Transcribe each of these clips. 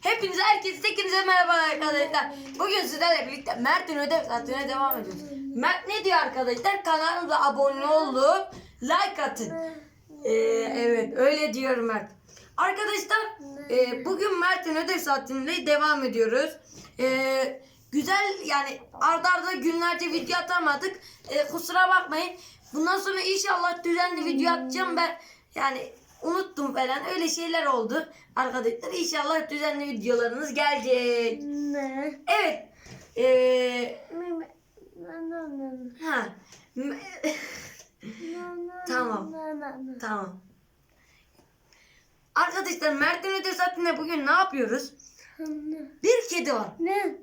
Hepinize herkese hepinize merhaba arkadaşlar. Bugün sizlerle birlikte Mert'in ödev saatine devam ediyoruz. Mert ne diyor arkadaşlar? Kanalımıza abone olup like atın. Ee, evet öyle diyor Mert. Arkadaşlar e, bugün Mert'in ödev saatinde devam ediyoruz. E, güzel yani arda arda günlerce video atamadık. E, kusura bakmayın. Bundan sonra inşallah düzenli video atacağım ben. Yani unuttum falan öyle şeyler oldu. Arkadaşlar inşallah düzenli videolarınız gelecek. Ne? Evet. E, na. ha. Tamam. Tamam. Arkadaşlar Mert'in ödev saatinde bugün ne yapıyoruz? Bir kedi var. Ne?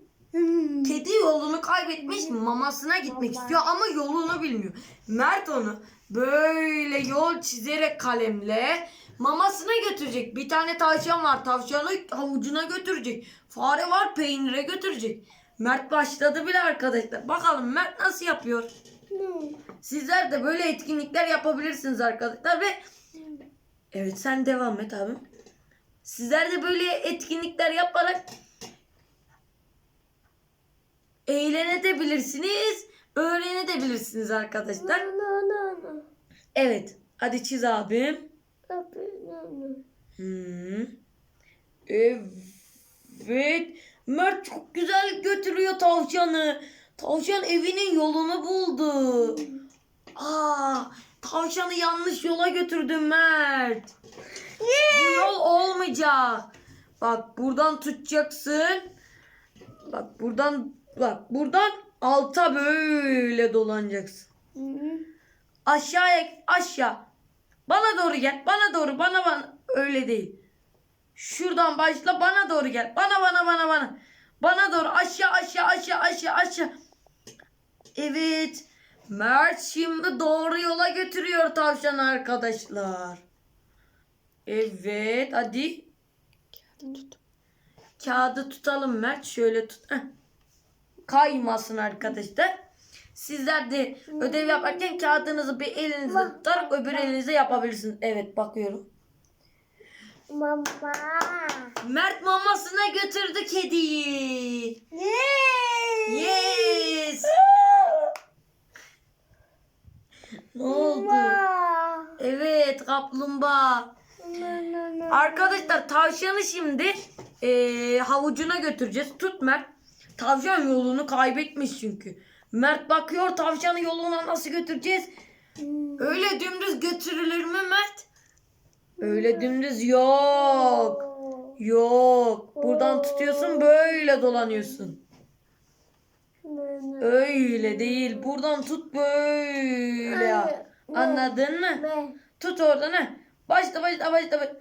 Kedi yolunu kaybetmiş mamasına gitmek istiyor ama yolunu bilmiyor. Mert onu böyle yol çizerek kalemle mamasına götürecek. Bir tane tavşan var tavşanı havucuna götürecek. Fare var peynire götürecek. Mert başladı bile arkadaşlar. Bakalım Mert nasıl yapıyor? Sizler de böyle etkinlikler yapabilirsiniz arkadaşlar ve Evet sen devam et abi. Sizler de böyle etkinlikler yaparak eğlenebilirsiniz, öğrenebilirsiniz arkadaşlar. Evet. Hadi çiz abim. Abi. Hmm. Evet. Mert çok güzel götürüyor tavşanı. Tavşan evinin yolunu buldu. Aa, tavşanı yanlış yola götürdün Mert. Bu yol olmayacak. Bak buradan tutacaksın. Bak buradan bak buradan alta böyle dolanacaksın. Hmm. Aşağıya aşağı. Bana doğru gel. Bana doğru. Bana bana. Öyle değil. Şuradan başla bana doğru gel. Bana bana bana bana. Bana doğru aşağı aşağı aşağı aşağı aşağı. Evet. Mert şimdi doğru yola götürüyor tavşan arkadaşlar. Evet hadi. Kağıdı tutalım Mert. Şöyle tut. Heh. Kaymasın arkadaşlar. Sizler de ödev yaparken kağıdınızı bir elinizde tutarak öbür elinizde yapabilirsiniz. Evet bakıyorum. Mama. Mert mamasına götürdü kediyi. Ne? Yes. Ne oldu? Mama. Evet kaplumbağa. Arkadaşlar tavşanı şimdi eee, havucuna götüreceğiz. Tut Mert. Tavşan yolunu kaybetmiş çünkü. Mert bakıyor tavşanı yoluna nasıl götüreceğiz? Hmm. Öyle dümdüz götürülür mü Mert? Öyle dümdüz yok. Yok. Buradan tutuyorsun böyle dolanıyorsun. Öyle değil. Buradan tut böyle. Anladın mı? Tut oradan ha. Başla başla başla. başla.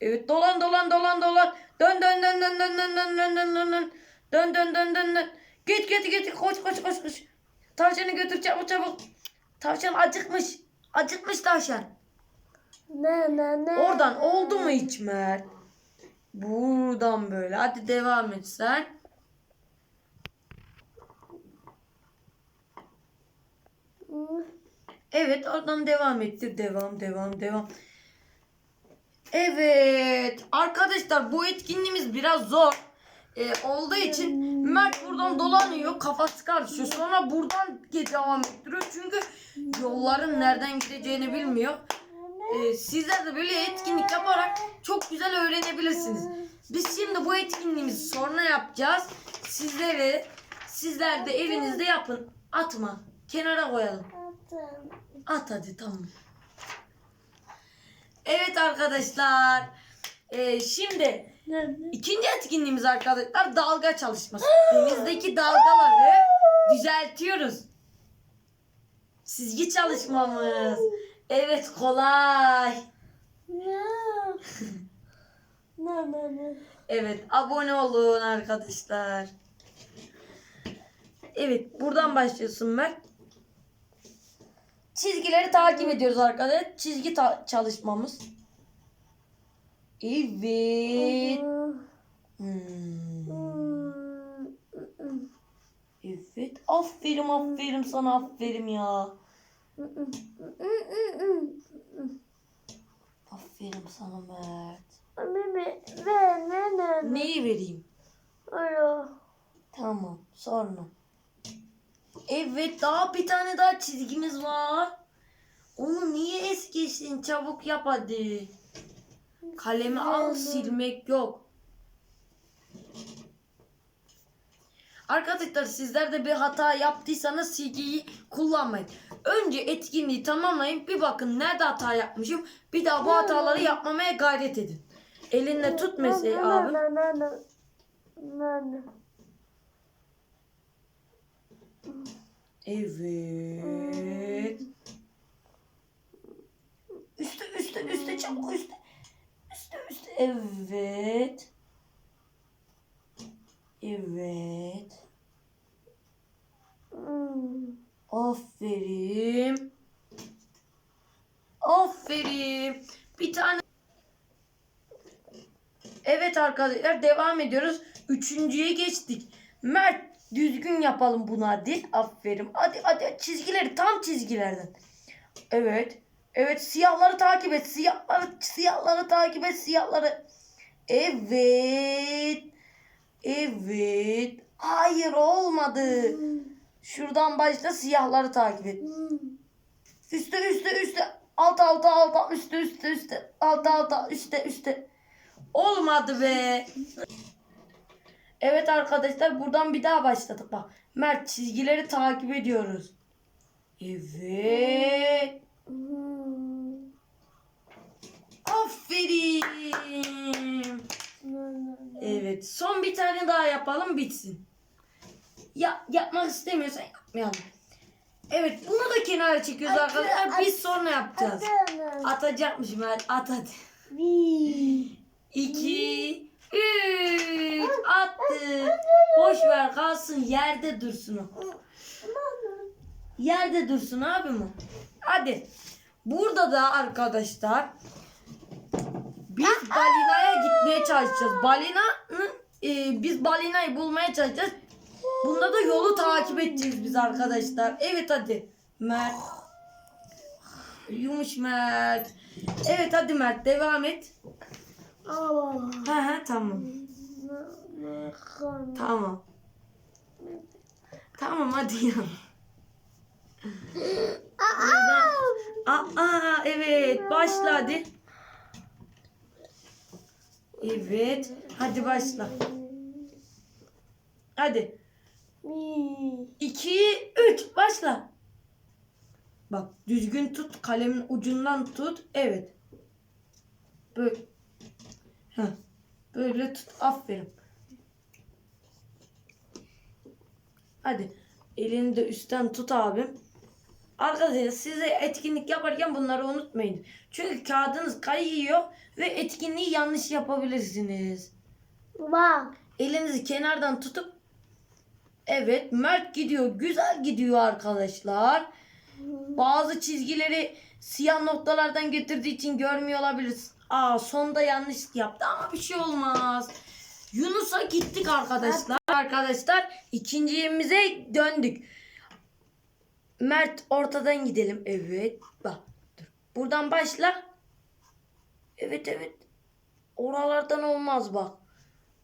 Evet dolan dolan dolan dolan. Dön dön dön dön dön dön dön dön dön dön dön. Dön dön dön dön. Git git git koş koş koş koş. Tavşanı götür çabuk çabuk. Tavşan acıkmış. Acıkmış tavşan. Ne ne ne? Oradan oldu mu hiç Mert? Buradan böyle. Hadi devam et sen. Evet oradan devam ettir. Devam devam devam. Evet. Arkadaşlar bu etkinliğimiz biraz zor. Ee, olduğu için Mert buradan dolanıyor. Kafası karışıyor. Sonra buradan devam ettiriyor. Çünkü yolların nereden gideceğini bilmiyor. Ee, sizler de böyle etkinlik yaparak çok güzel öğrenebilirsiniz. Biz şimdi bu etkinliğimizi sonra yapacağız. Sizlere sizler de evinizde yapın. Atma. Kenara koyalım. At hadi tamam. Evet arkadaşlar. Ee, şimdi İkinci etkinliğimiz arkadaşlar dalga çalışması. Denizdeki dalgaları düzeltiyoruz. Çizgi çalışmamız. Evet kolay. Ne? Ne ne ne? Evet abone olun arkadaşlar. Evet buradan başlıyorsun Mert. Çizgileri takip ediyoruz arkadaşlar. Çizgi çalışmamız. Evet. Hmm. Evet. Aferin aferin sana aferin ya. Aferin sana Mert. Ne ne ne? Neyi vereyim? Alo. Tamam sonra. Evet daha bir tane daha çizgimiz var. Onu niye es geçtin? Çabuk yap hadi. Kalemi al silmek yok. Arkadaşlar sizler de bir hata yaptıysanız silgiyi kullanmayın. Önce etkinliği tamamlayın. Bir bakın nerede hata yapmışım. Bir daha bu hataları yapmamaya gayret edin. Elinle tut mesela abim. Evet. Üste üste üste çabuk üste. Evet. Evet. Aferin. Aferin. Bir tane. Evet arkadaşlar devam ediyoruz. Üçüncüye geçtik. Mert düzgün yapalım bunu hadi. Aferin. Hadi hadi çizgileri tam çizgilerden. Evet. Evet siyahları takip et. Siyahları siyahları takip et. Siyahları. Evet. Evet. Hayır olmadı. Şuradan başla siyahları takip et. Üste üste üste. Alt alta alta üste üste üste. Alta alta üste üste. Olmadı be. Evet arkadaşlar buradan bir daha başladık bak. Mert çizgileri takip ediyoruz. Evet. Aferin. Evet son bir tane daha yapalım bitsin. Ya yapmak istemiyorsan yapmayalım. Evet bunu da kenara çekiyoruz arkadaşlar. Biz sonra yapacağız. Atacakmışım at hadi. Bir. 2 3 attı. Boş ver kalsın yerde dursun o. Yerde dursun abi mi? Hadi. Burada da arkadaşlar biz balinaya gitmeye çalışacağız. Balinanın e, biz balinayı bulmaya çalışacağız. Bunda da yolu takip edeceğiz biz arkadaşlar. Evet hadi. Mert. Yumuş Mert. Evet hadi Mert devam et. Ha ha tamam. Tamam. Tamam hadi ya. Aa, aa evet başla hadi. Evet. Hadi başla. Hadi. 2 3 başla. Bak düzgün tut kalemin ucundan tut. Evet. Böyle. Heh. Böyle tut. Aferin. Hadi. Elini de üstten tut abim. Arkadaşlar size etkinlik yaparken bunları unutmayın. Çünkü kağıdınız kayıyor ve etkinliği yanlış yapabilirsiniz. Bak. Elinizi kenardan tutup Evet Mert gidiyor. Güzel gidiyor arkadaşlar. Bazı çizgileri siyah noktalardan getirdiği için görmüyor olabiliriz. Aa sonda yanlış yaptı ama bir şey olmaz. Yunus'a gittik arkadaşlar. Arkadaşlar ikinci yerimize döndük. Mert ortadan gidelim. Evet. Bak dur. Buradan başla. Evet evet. Oralardan olmaz bak.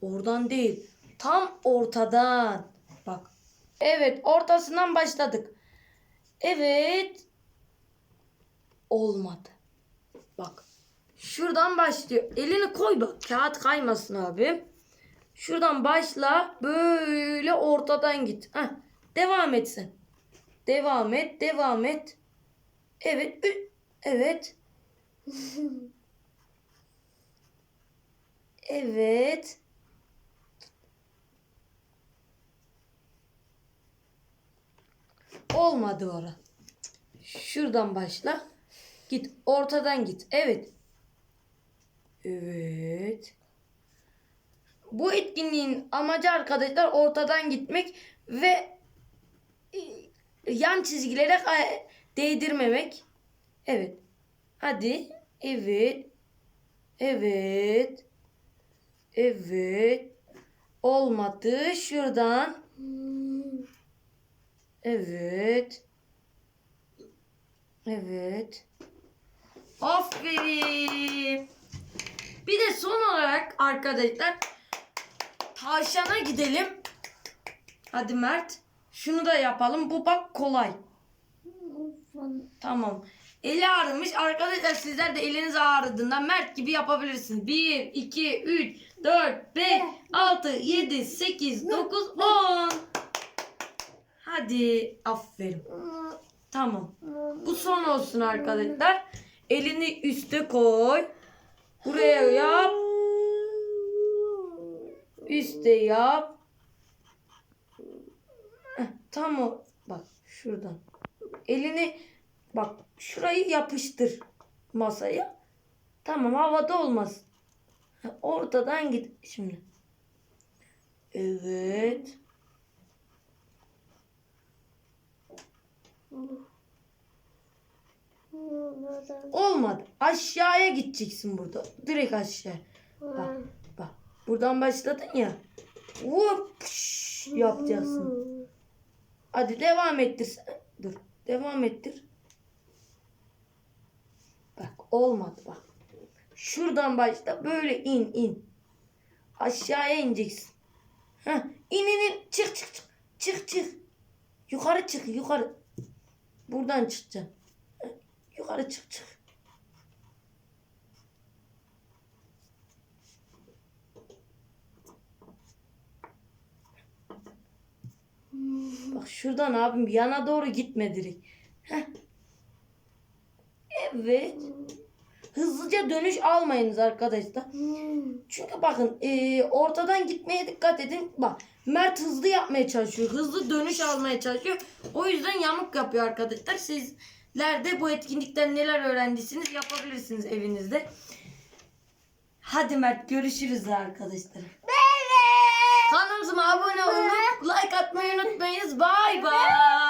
Oradan değil. Tam ortadan. Bak. Evet ortasından başladık. Evet. Olmadı. Bak. Şuradan başlıyor. Elini koy bak. Kağıt kaymasın abi. Şuradan başla. Böyle ortadan git. Heh. Devam et sen. Devam et. Devam et. Evet. Evet. Evet. Olmadı ora. Şuradan başla. Git. Ortadan git. Evet. Evet. Bu etkinliğin amacı arkadaşlar ortadan gitmek ve yan çizgilere değdirmemek. Evet. Hadi. Evet. Evet. Evet. Olmadı. Şuradan. Evet. Evet. Aferin. Bir de son olarak arkadaşlar tavşana gidelim. Hadi Mert. Şunu da yapalım. Bu bak kolay. Tamam. Eli ağrımış. Arkadaşlar sizler de eliniz ağrıdığında Mert gibi yapabilirsiniz. 1, 2, 3, 4, 5, 6, 7, 8, 9, 10. Hadi. Aferin. Tamam. Bu son olsun arkadaşlar. Elini üste koy. Buraya yap. Üste yap. Tam o. Bak şuradan. Elini bak şurayı yapıştır masaya. Tamam havada olmaz. Ortadan git şimdi. Evet. Olmadı. Aşağıya gideceksin burada. Direkt aşağı. Bak bak. Buradan başladın ya. Pış, yapacaksın. Hadi devam ettir. Dur. Devam ettir. Bak olmadı bak. Şuradan başla böyle in in. Aşağıya ineceksin. Heh, in in in. Çık çık çık. Çık çık. Yukarı çık yukarı. Buradan çıkacaksın. Yukarı çık çık. Bak şuradan abim yana doğru gitme direkt. Heh. Evet. Hızlıca dönüş almayınız arkadaşlar. Çünkü bakın e, ortadan gitmeye dikkat edin. Bak Mert hızlı yapmaya çalışıyor. Hızlı dönüş almaya çalışıyor. O yüzden yamuk yapıyor arkadaşlar. Sizler de bu etkinlikten neler öğrendiyseniz yapabilirsiniz evinizde. Hadi Mert görüşürüz arkadaşlar. Kanalımıza abone olmayı, like atmayı unutmayınız. Bay bay.